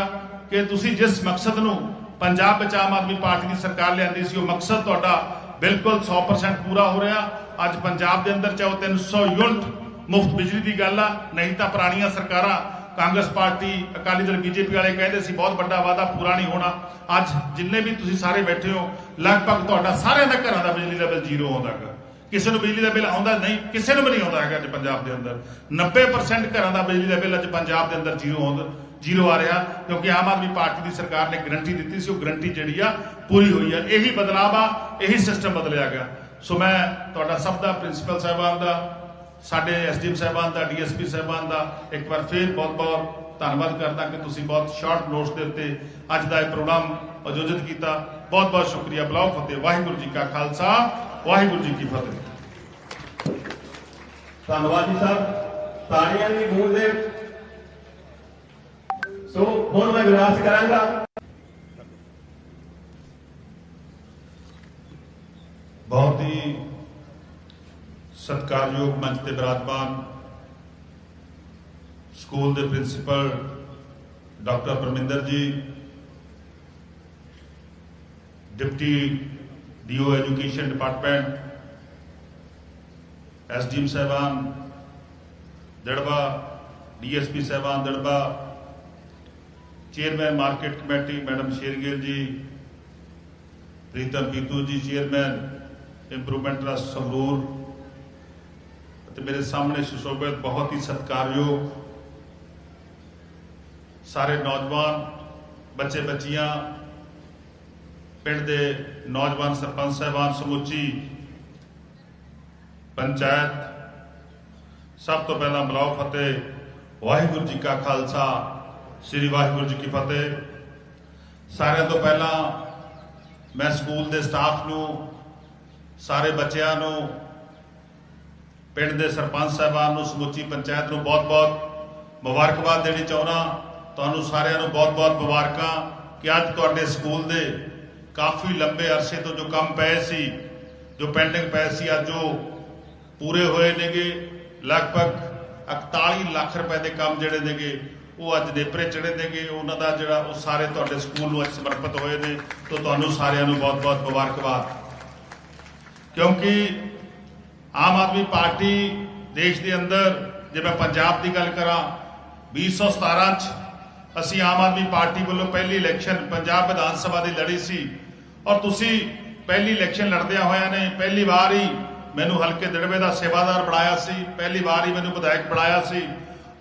ਕਿ ਤੁਸੀਂ ਜਿਸ ਮਕਸਦ ਨੂੰ ਪੰਜਾਬ ਵਿੱਚ ਆਮ ਆਦਮੀ ਪਾਰਟੀ ਦੀ ਸਰਕਾਰ ਲਿਆਂਦੀ ਸੀ, ਉਹ ਮਕਸਦ ਤੁਹਾਡਾ ਬਿਲਕੁਲ 100% ਪੂਰਾ ਹੋ ਰਿਹਾ। ਅੱਜ ਪੰਜਾਬ ਦੇ ਅੰਦਰ ਚਾਹੇ ਉਹ 300 ਯੂਨਿਟ ਮੁਫਤ ਬਿਜਲੀ ਦੀ ਗੱਲ ਆ, ਨਹੀਂ ਤਾਂ ਪੁਰਾਣੀਆਂ ਸਰਕਾਰਾਂ, ਕਾਂਗਰਸ ਪਾਰਟੀ, ਅਕਾਲੀ ਦਲ, ਬੀਜੇਪੀ ਵਾਲੇ ਕਹਿੰਦੇ ਸੀ, ਬਹੁਤ ਵੱਡਾ ਵਾਅਦਾ ਪੂਰਾ ਨਹੀਂ ਹੋਣਾ। ਅੱਜ ਜਿੰਨੇ ਵੀ ਤੁਸੀਂ ਸਾਰੇ ਬੈਠੇ ਹੋ, ਲਗਭਗ ਤੁਹਾਡਾ ਸਾਰਿਆਂ ਦਾ ਘਰਾਂ ਦਾ ਬਿਜਲੀ ਦਾ ਬਿੱਲ ਜ਼ੀਰੋ ਆਉਂਦਾ ਹੈਗਾ। ਕਿਸੇ ਨੂੰ ਬਿਜਲੀ ਦਾ ਬਿੱਲ ਆਉਂਦਾ ਨਹੀਂ, ਕਿਸੇ ਨੂੰ ਵੀ ਨਹੀਂ ਆਉਂਦਾ ਹੈਗਾ ਅੱਜ ਪੰਜਾਬ ਦੇ ਅੰਦਰ। 90% ਘਰਾਂ ਦਾ ਬਿਜਲੀ ਦਾ ਬਿੱਲ ਅੱਜ ਪੰਜਾਬ ਦੇ ਅੰਦਰ ਜ਼ੀਰੋ ਆਉਂਦਾ। ਜ਼ੀਰੋ ਆ ਰਿਹਾ, ਕਿਉਂਕਿ ਆਮ ਆਦਮੀ ਪਾਰਟੀ ਦੀ ਸਰਕਾਰ ਨੇ ਗਰੰਟੀ ਦਿੱਤੀ ਸੀ, ਉਹ ਗਰੰਟੀ ਜਿਹੜੀ ਆ ਪੂਰੀ ਹੋਈ ਆ। ਇਹੀ ਬਦਲਾਅ ਆ, ਇਹੀ ਸਿਸਟਮ ਬਦਲਿਆ ਗਿਆ। ਸੋ ਮੈਂ ਤੁਹਾਡਾ ਸਭ ਦਾ ਪ੍ਰਿੰਸੀਪਲ ਸਾਹਿਬਾਨ ਦਾ, ਸਾਡੇ ਐਸਡੀਐਮ ਸਾਹਿਬਾਨ ਦਾ ਡੀਐਸਪੀ ਸਾਹਿਬਾਨ ਦਾ ਇੱਕ ਵਾਰ ਫੇਰ ਬਹੁਤ-ਬਹੁਤ ਧੰਨਵਾਦ ਕਰਦਾ ਕਿ ਤੁਸੀਂ ਬਹੁਤ ਸ਼ਾਰਟ ਨੋਟਸ ਦੇ ਉੱਤੇ ਅੱਜ ਦਾ ਇਹ ਪ੍ਰੋਗਰਾਮ ਆਯੋਜਿਤ ਕੀਤਾ। ਬਹੁਤ-ਬਹੁਤ ਸ਼ੁਕਰੀਆ। ਬਲਾਉ ਫਤਿਹ। ਵਾਹਿਗੁਰੂ ਜੀ ਕਾ ਖਾਲਸਾ, ਵਾਹਿਗੁਰੂ ਜੀ ਕੀ ਫਤਿਹ। ਧੰਨਵਾਦ ਜੀ ਸਾਹਿਬ ਤਾੜੀਆਂ ਦੀ ਗੂੰਜ ਦੇ ਸੋ ਹੁਣ ਮੈਂ ਵਿਰਾਸ ਕਰਾਂਗਾ ਬਹੁਤ ਹੀ ਸਤਿਕਾਰਯੋਗ ਮੰਚ ਤੇ ਬਰਾਦਮਾਨ ਸਕੂਲ ਦੇ principal doctor Parminder ji deputy DO education department SDM ਸਾਹਿਬਾਨ ਦੜਵਾ ਡੀਐਸਪੀ ਸਾਹਿਬਾਨ Dirba chairman market committee madam Shergill ji Pritam Pitu ਜੀ ਚੇਅਰਮੈਨ ਇੰਪਰੂਵਮੈਂਟ ਟਰਸਟ ਸੰਗਰੂਰ ਅਤੇ ਮੇਰੇ ਸਾਹਮਣੇ ਸੁਸ਼ੋਭਿਤ ਬਹੁਤ ਹੀ ਸਤਿਕਾਰਯੋਗ ਸਾਰੇ ਨੌਜਵਾਨ, ਬੱਚੇ ਬੱਚੀਆਂ, ਪਿੰਡ ਦੇ ਨੌਜਵਾਨ ਸਰਪੰਚ ਸਾਹਿਬਾਨ ਸਮੁੱਚੀ, ਪੰਚਾਇਤ, ਸਭ ਤੋਂ ਪਹਿਲਾਂ ਬਲਾਉ ਫਤਿਹ, ਵਾਹਿਗੁਰੂ ਜੀ ਕਾ ਖਾਲਸਾ ਸ੍ਰੀ ਵਾਹਿਗੁਰੂ ਜੀ ਕੀ ਫਤਿਹ। ਸਾਰਿਆਂ ਤੋਂ ਪਹਿਲਾਂ ਮੈਂ ਸਕੂਲ ਦੇ ਸਟਾਫ ਨੂੰ, ਸਾਰੇ ਬੱਚਿਆਂ ਨੂੰ, ਪਿੰਡ ਦੇ ਸਰਪੰਚ ਸਾਹਿਬਾਨ ਨੂੰ, ਸਮੁੱਚੀ ਪੰਚਾਇਤ ਨੂੰ ਬਹੁਤ-ਬਹੁਤ ਮੁਬਾਰਕਬਾਦ ਦੇਣੀ ਚਾਹੁੰਦਾ। ਤੁਹਾਨੂੰ ਸਾਰਿਆਂ ਨੂੰ ਬਹੁਤ-ਬਹੁਤ ਮੁਬਾਰਕਾਂ ਕਿ ਅੱਜ ਤੁਹਾਡੇ ਸਕੂਲ ਦੇ ਕਾਫੀ ਲੰਬੇ ਅਰਸੇ ਤੋਂ ਜੋ ਕੰਮ ਪਏ ਸੀ, ਜੋ ਪੈਂਡਿੰਗ ਪਏ ਸੀ, ਅੱਜ ਉਹ ਪੂਰੇ ਹੋਏ ਨੇਗੇ। ਲਗਭਗ 41 ਲੱਖ ਰੁਪਏ ਦੇ ਕੰਮ ਜਿਹੜੇ ਨੇਗੇ ਉਹ ਅੱਜ ਨੇਪਰੇ ਚੜੇ ਨੇਗੇ। ਉਹਨਾਂ ਦਾ ਜਿਹੜਾ ਉਹ ਸਾਰੇ ਤੁਹਾਡੇ ਸਕੂਲ ਨੂੰ ਅੱਜ ਸਮਰਪਿਤ ਹੋਏ ਨੇ। ਤੋਂ ਤੁਹਾਨੂੰ ਸਾਰਿਆਂ ਨੂੰ ਬਹੁਤ-ਬਹੁਤ ਮੁਬਾਰਕਬਾਦ। ਕਿਉਂਕਿ ਆਮ ਆਦਮੀ ਪਾਰਟੀ ਦੇਸ਼ ਦੇ ਅੰਦਰ, ਜੇ ਮੈਂ ਪੰਜਾਬ ਦੀ ਗੱਲ ਕਰਾਂ 2017 ਚ ਅਸੀਂ ਆਮ ਆਦਮੀ ਪਾਰਟੀ ਵੱਲੋਂ ਪਹਿਲੀ ਇਲੈਕਸ਼ਨ ਪੰਜਾਬ ਵਿਧਾਨ ਸਭਾ ਦੀ ਲੜੀ ਸੀ। ਔਰ ਤੁਸੀਂ ਪਹਿਲੀ ਇਲੈਕਸ਼ਨ ਲੜਦਿਆਂ ਹੋਇਆਂ ਨੇ ਪਹਿਲੀ ਵਾਰ ਹੀ ਮੈਨੂੰ ਹਲਕੇ ਦੜਵੇ ਦਾ ਸੇਵਾਦਾਰ ਬਣਾਇਆ ਸੀ। ਪਹਿਲੀ ਵਾਰ ਹੀ ਮੈਨੂੰ ਵਿਧਾਇਕ ਬਣਾਇਆ ਸੀ।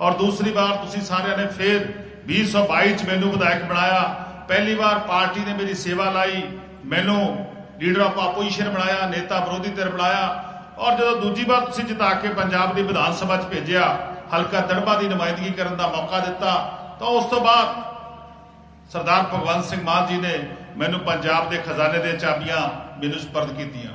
ਔਰ ਦੂਸਰੀ ਵਾਰ ਤੁਸੀਂ ਸਾਰਿਆਂ ਨੇ ਫਿਰ 2022 ਚ ਮੈਨੂੰ ਵਿਧਾਇਕ ਬਣਾਇਆ। ਪਹਿਲੀ ਵਾਰ ਪਾਰਟੀ ਨੇ ਮੇਰੀ ਸੇਵਾ ਲਾਈ। ਮੈਨੂੰ ਲੀਡਰ ਆਫ ਆਪੋਜੀਸ਼ਨ ਬਣਾਇਆ, ਨੇਤਾ ਵਿਰੋਧੀ ਧਿਰ ਬਣਾਇਆ। ਔਰ ਜਦੋਂ ਦੂਜੀ ਵਾਰ ਤੁਸੀਂ ਜਿਤਾ ਕੇ ਪੰਜਾਬ ਦੀ ਵਿਧਾਨ ਸਭਾ 'ਚ ਭੇਜਿਆ, ਹਲਕਾ ਦੜਬਾ ਦੀ ਨੁਮਾਇੰਦਗੀ ਕਰਨ ਦਾ ਮੌਕਾ ਦਿੱਤਾ, ਤਾਂ ਉਸ ਤੋਂ ਬਾਅਦ ਸਰਦਾਰ ਭਗਵੰਤ ਸਿੰਘ ਮਾਨ ਜੀ ਨੇ ਮੈਨੂੰ ਪੰਜਾਬ ਦੇ ਖਜ਼ਾਨੇ ਦੇ ਚਾਬੀਆਂ ਮੈਨੂੰ ਸਪਰਦ ਕੀਤੀਆਂ।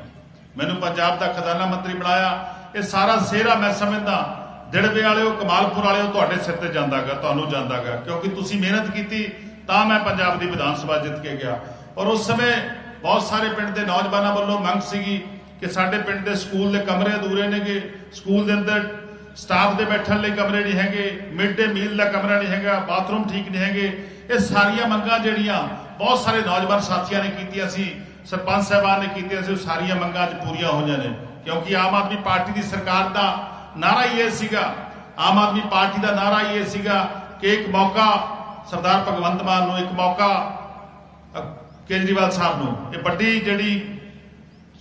ਮੈਨੂੰ ਪੰਜਾਬ ਦਾ ਖਜ਼ਾਨਾ ਮੰਤਰੀ ਬਣਾਇਆ। ਇਹ ਸਾਰਾ ਸਿਹਰਾ ਮੈਂ ਸਮਝਦਾ ਦਿੜਵੇ ਵਾਲਿਓ, ਕਮਾਲਪੁਰ ਵਾਲਿਓ ਤੁਹਾਡੇ ਸਿਰ ਤੇ ਜਾਂਦਾਗਾ, ਤੁਹਾਨੂੰ ਜਾਂਦਾਗਾ, ਕਿਉਂਕਿ ਤੁਸੀਂ ਮਿਹਨਤ ਕੀਤੀ, ਤਾਂ ਮੈਂ ਪੰਜਾਬ ਦੀ ਵਿਧਾਨ ਸਭਾ ਜਿੱਤ ਕੇ ਗਿਆ। ਔਰ ਉਸ ਸਮੇਂ ਬਹੁਤ ਸਾਰੇ ਪਿੰਡ ਦੇ ਨੌਜਵਾਨਾਂ ਵੱਲੋਂ ਮੰਗ ਸੀਗੀ ਕਿ ਸਾਡੇ ਪਿੰਡ ਦੇ ਸਕੂਲ ਦੇ ਕਮਰੇ ਅਧੂਰੇ ਨੇਗੇ। ਸਕੂਲ ਦੇ ਅੰਦਰ ਸਟਾਫ ਦੇ ਬੈਠਣ ਲਈ ਕਮਰੇ ਨਹੀਂ ਹੈਗੇ, ਮਿਡ ਡੇ ਮੀਲ ਦਾ ਕਮਰਾ ਨਹੀਂ ਹੈਗਾ, ਬਾਥਰੂਮ ਠੀਕ ਨਹੀਂ ਹੈਗੇ। ਇਹ ਸਾਰੀਆਂ ਮੰਗਾਂ ਜਿਹੜੀਆਂ ਬਹੁਤ ਸਾਰੇ ਨੌਜਵਾਨ ਸਾਥੀਆਂ ਨੇ ਕੀਤੀਆਂ ਸੀ, ਸਰਪੰਚ ਸਾਹਿਬਾਨ ਨੇ ਕੀਤੀਆਂ ਸੀ, ਉਹ ਸਾਰੀਆਂ ਮੰਗਾਂ ਅੱਜ ਪੂਰੀਆਂ ਹੋਈਆਂ ਨੇ। ਕਿਉਂਕਿ ਆਮ ਆਦਮੀ ਪਾਰਟੀ ਦੀ ਸਰਕਾਰ ਦਾ ਨਾਰਾ ਇਹ ਸੀਗਾ। ਆਮ ਆਦਮੀ ਪਾਰਟੀ ਦਾ ਨਾਰਾ ਇਹ ਸੀਗਾ ਕਿ ਇੱਕ ਮੌਕਾ ਸਰਦਾਰ ਭਗਵੰਤ ਮਾਨ ਨੂੰ, ਇੱਕ ਮੌਕਾ ਕੇਜਰੀਵਾਲ ਸਾਹਿਬ ਨੂੰ। ਇਹ ਵੱਡੀ ਜਿਹੜੀ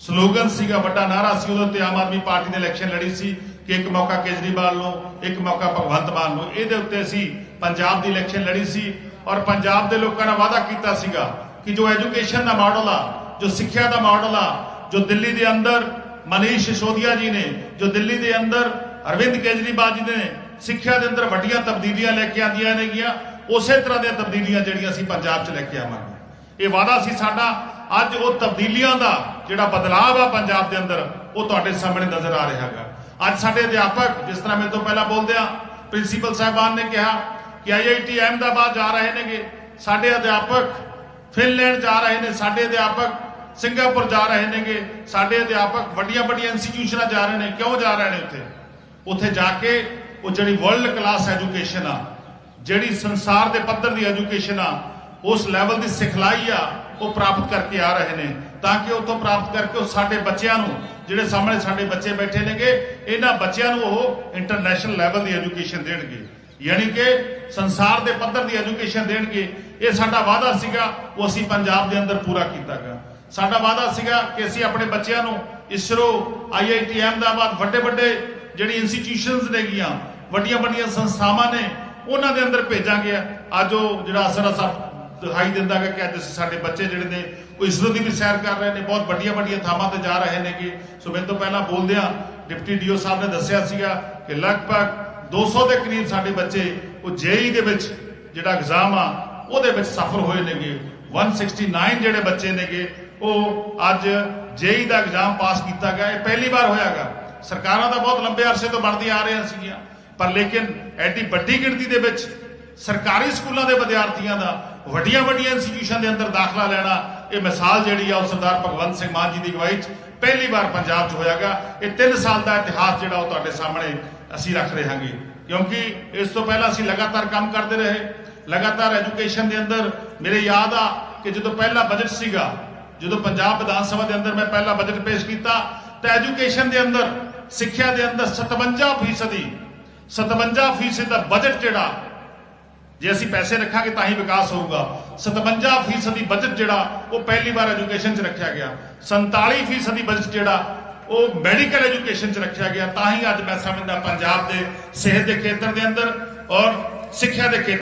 ਸਲੋਗਨ ਸੀਗਾ, ਵੱਡਾ ਨਾਰਾ ਸੀ, ਉਹਦੇ ਉੱਤੇ ਆਮ ਆਦਮੀ ਪਾਰਟੀ ਨੇ ਇਲੈਕਸ਼ਨ ਲੜੀ ਸੀ ਕਿ ਇੱਕ ਮੌਕਾ ਕੇਜਰੀਵਾਲ ਨੂੰ, ਇੱਕ ਮੌਕਾ ਭਗਵੰਤ ਮਾਨ ਨੂੰ। ਇਹਦੇ ਉੱਤੇ ਅਸੀਂ ਪੰਜਾਬ ਦੀ ਇਲੈਕਸ਼ਨ ਲੜੀ ਸੀ ਔਰ ਪੰਜਾਬ ਦੇ ਲੋਕਾਂ ਨਾਲ ਵਾਅਦਾ ਕੀਤਾ ਸੀਗਾ ਕਿ ਜੋ ਐਜੂਕੇਸ਼ਨ ਦਾ ਮਾਡਲ ਆ, ਜੋ ਸਿੱਖਿਆ ਦਾ ਮਾਡਲ ਆ, ਜੋ ਦਿੱਲੀ ਦੇ ਅੰਦਰ ਮਨੀਸ਼ ਸਿਸੋਦੀਆ ਜੀ ਨੇ, ਜੋ ਦਿੱਲੀ ਦੇ ਅੰਦਰ ਅਰਵਿੰਦ ਕੇਜਰੀਵਾਲ ਜੀ ਨੇ ਸਿੱਖਿਆ ਦੇ ਅੰਦਰ ਵੱਡੀਆਂ ਤਬਦੀਲੀਆਂ ਲੈ ਕੇ ਆਂਦੀਆਂ ਨੇਗੀਆਂ। ਉਸੇ ਤਰ੍ਹਾਂ ਦੀਆਂ ਤਬਦੀਲੀਆਂ ਜਿਹੜੀਆਂ ਅਸੀਂ ਪੰਜਾਬ 'ਚ ਲੈ ਕੇ ਆਵਾਂਗੇ। ਇਹ ਵਾਅਦਾ ਸੀ ਸਾਡਾ, ਅੱਜ ਉਹ ਤਬਦੀਲੀਆਂ ਦਾ ਜਿਹੜਾ ਬਦਲਾਅ ਆ ਪੰਜਾਬ ਦੇ ਅੰਦਰ, ਉਹ ਤੁਹਾਡੇ ਸਾਹਮਣੇ ਨਜ਼ਰ ਆ ਰਿਹਾ ਹੈਗਾ ਅੱਜ ਸਾਡੇ ਅਧਿਆਪਕ, ਜਿਸ ਤਰ੍ਹਾਂ ਮੇਰੇ ਤੋਂ ਪਹਿਲਾਂ ਬੋਲਦੇ ਆ, ਪ੍ਰਿੰਸੀਪਲ ਸਾਹਿਬਾਨ ਨੇ ਕਿਹਾ ਕਿ ਆਈਆਈਟੀ ਅਹਿਮਦਾਬਾਦ ਜਾ ਰਹੇ ਨੇਗੇ। ਸਾਡੇ ਅਧਿਆਪਕ ਫਿਨਲੈਂਡ ਜਾ ਰਹੇ ਨੇ, ਸਾਡੇ ਅਧਿਆਪਕ ਸਿੰਗਾਪੁਰ ਜਾ ਰਹੇ ਨੇਗੇ। ਸਾਡੇ ਅਧਿਆਪਕ ਵੱਡੀਆਂ ਵੱਡੀਆਂ ਇੰਸਟੀਟਿਊਸ਼ਨਾਂ ਜਾ ਰਹੇ ਨੇ। ਕਿਉਂ ਜਾ ਰਹੇ ਨੇ ਉੱਥੇ? ਉੱਥੇ ਜਾ ਕੇ ਉਹ ਜਿਹੜੀ ਵਰਲਡ ਕਲਾਸ ਐਜੂਕੇਸ਼ਨ ਆ, ਜਿਹੜੀ ਸੰਸਾਰ ਦੇ ਪੱਧਰ ਦੀ ਐਜੂਕੇਸ਼ਨ ਆ, ਉਸ ਲੈਵਲ ਦੀ ਸਿਖਲਾਈ ਆ, ਉਹ ਪ੍ਰਾਪਤ ਕਰਕੇ ਆ ਰਹੇ ਨੇ। ਤਾਂ ਕਿ ਉੱਥੋਂ ਪ੍ਰਾਪਤ ਕਰਕੇ ਉਹ ਸਾਡੇ ਬੱਚਿਆਂ ਨੂੰ, ਜਿਹੜੇ ਸਾਹਮਣੇ ਸਾਡੇ ਬੱਚੇ ਬੈਠੇ ਨੇਗੇ, ਇਹਨਾਂ ਬੱਚਿਆਂ ਨੂੰ ਉਹ ਇੰਟਰਨੈਸ਼ਨਲ ਲੈਵਲ ਦੀ ਐਜੂਕੇਸ਼ਨ ਦੇਣਗੇ। ਯਾਨੀ ਕਿ ਸੰਸਾਰ ਦੇ ਪੱਧਰ ਦੀ ਐਜੂਕੇਸ਼ਨ ਦੇਣਗੇ। ਇਹ ਸਾਡਾ ਵਾਅਦਾ ਸੀਗਾ, ਉਹ ਅਸੀਂ ਪੰਜਾਬ ਦੇ ਅੰਦਰ ਪੂਰਾ ਕੀਤਾ ਕੀਤਾਗਾ। ਸਾਡਾ ਵਾਅਦਾ ਸੀਗਾ ਕਿ ਅਸੀਂ ਆਪਣੇ ਬੱਚਿਆਂ ਨੂੰ ਇਸਰੋ ਆਈਆਈਟੀ ਅਹਿਮਦਾਬਾਦ ਵੱਡੇ ਵੱਡੇ ਜਿਹੜੀ ਇੰਸਟੀਟਿਊਸ਼ਨਸ ਨੇਗੀਆਂ ਵੱਡੀਆਂ ਵੱਡੀਆਂ ਸੰਸਥਾਵਾਂ ਨੇ, ਉਹਨਾਂ ਦੇ ਅੰਦਰ ਭੇਜਾਂਗੇ। ਅੱਜ ਉਹ ਜਿਹੜਾ ਅਸਰ ਅਸਰ ਦਿਖਾਈ ਦਿੰਦਾ ਹੈ ਕਿ ਅੱਜ ਅਸੀਂ ਸਾਡੇ ਬੱਚੇ ਜਿਹੜੇ ਨੇ, ਉਹ ਇਸਰੋ ਦੀ ਵੀ ਸੈਰ ਕਰ ਰਹੇ ਨੇ। ਬਹੁਤ ਵੱਡੀਆਂ ਵੱਡੀਆਂ ਥਾਵਾਂ ਤੇ ਜਾ ਰਹੇ ਨੇਗੇ। ਸੋ ਮੈਨੂੰ ਤੋਂ ਪਹਿਲਾਂ ਬੋਲਦਿਆਂ ਡਿਪਟੀ ਡੀਓ ਸਾਹਿਬ ਨੇ ਦੱਸਿਆ ਸੀਗਾ ਕਿ ਲਗਭਗ 200 ਦੇ ਕਰੀਬ ਸਾਡੇ ਬੱਚੇ, ਉਹ ਜੇਈ ਦੇ ਵਿੱਚ ਜਿਹੜਾ ਐਗਜ਼ਾਮ ਆ, ਉਹਦੇ ਵਿੱਚ ਸਫਲ ਹੋਏ ਨੇਗੇ। 169 ਜਿਹੜੇ ਬੱਚੇ ਨੇਗੇ, ਉਹ ਅੱਜ ਜੇਈ ਦਾ ਐਗਜ਼ਾਮ ਪਾਸ ਕੀਤਾ ਗਿਆ। ਇਹ ਪਹਿਲੀ ਵਾਰ ਹੋਇਆਗਾ ਸਰਕਾਰਾਂ ਤਾਂ ਬਹੁਤ ਲੰਬੇ ਅਰਸੇ ਤੋਂ ਬਣਦੀਆਂ ਆ ਰਹੀਆਂ ਸੀਗੀਆਂ। ਪਰ ਲੇਕਿਨ ਐਡੀ ਵੱਡੀ ਗਿਣਤੀ ਦੇ ਵਿੱਚ ਸਰਕਾਰੀ ਸਕੂਲਾਂ ਦੇ ਵਿਦਿਆਰਥੀਆਂ ਦਾ ਵੱਡੀਆਂ ਵੱਡੀਆਂ ਇੰਸਟੀਟਿਊਸ਼ਨ ਦੇ ਅੰਦਰ ਦਾਖਲਾ ਲੈਣਾ, ਇਹ ਮਿਸਾਲ ਜਿਹੜੀ ਆ ਉਹ ਸਰਦਾਰ ਭਗਵੰਤ ਸਿੰਘ ਮਾਨ ਜੀ ਦੀ ਅਗਵਾਈ 'ਚ ਪਹਿਲੀ ਵਾਰ ਪੰਜਾਬ 'ਚ ਹੋਇਆਗਾ ਇਹ 3 ਸਾਲ ਦਾ ਇਤਿਹਾਸ ਜਿਹੜਾ ਉਹ ਤੁਹਾਡੇ ਸਾਹਮਣੇ ਅਸੀਂ ਰੱਖ ਰਹੇ ਹਾਂਗੇ ਕਿਉਂਕਿ ਇਸ ਤੋਂ ਪਹਿਲਾਂ ਅਸੀਂ ਲਗਾਤਾਰ ਕੰਮ ਕਰਦੇ ਰਹੇ। ਲਗਾਤਾਰ ਐਜੂਕੇਸ਼ਨ ਦੇ ਅੰਦਰ ਮੇਰੇ ਯਾਦ ਆ ਕਿ ਜਦੋਂ ਪਹਿਲਾ ਬਜਟ ਸੀਗਾ, ਜਦੋਂ ਪੰਜਾਬ ਵਿਧਾਨ ਸਭਾ ਦੇ ਅੰਦਰ ਮੈਂ ਪਹਿਲਾ ਬਜਟ ਪੇਸ਼ ਕੀਤਾ, ਤਾਂ ਐਜੂਕੇਸ਼ਨ ਦੇ ਅੰਦਰ ਸਿੱਖਿਆ ਦੇ ਅੰਦਰ 57 ਫੀਸਦੀ 57 ਫੀਸਦ ਦਾ ਬਜਟ ਜਿਹੜਾ, ਜੇ ਅਸੀਂ ਪੈਸੇ ਰੱਖਾਂਗੇ ਤਾਂ ਹੀ ਵਿਕਾਸ ਹੋਊਗਾ। 57 ਫੀਸਦੀ ਬਜਟ ਜਿਹੜਾ, ਉਹ ਪਹਿਲੀ ਵਾਰ ਐਜੂਕੇਸ਼ਨ 'ਚ ਰੱਖਿਆ ਗਿਆ। 47 ਫੀਸਦੀ ਬਜਟ ਜਿਹੜਾ, ਉਹ ਮੈਡੀਕਲ ਐਜੂਕੇਸ਼ਨ 'ਚ ਰੱਖਿਆ ਗਿਆ। ਤਾਂ ਹੀ ਅੱਜ ਮੈਂ ਸਮਝਦਾ ਪੰਜਾਬ ਦੇ ਸਿਹਤ ਦੇ ਖੇਤਰ ਦੇ ਅੰਦਰ ਔਰ ਸਿੱਖਿਆ ਦੇ ਖੇਤਰ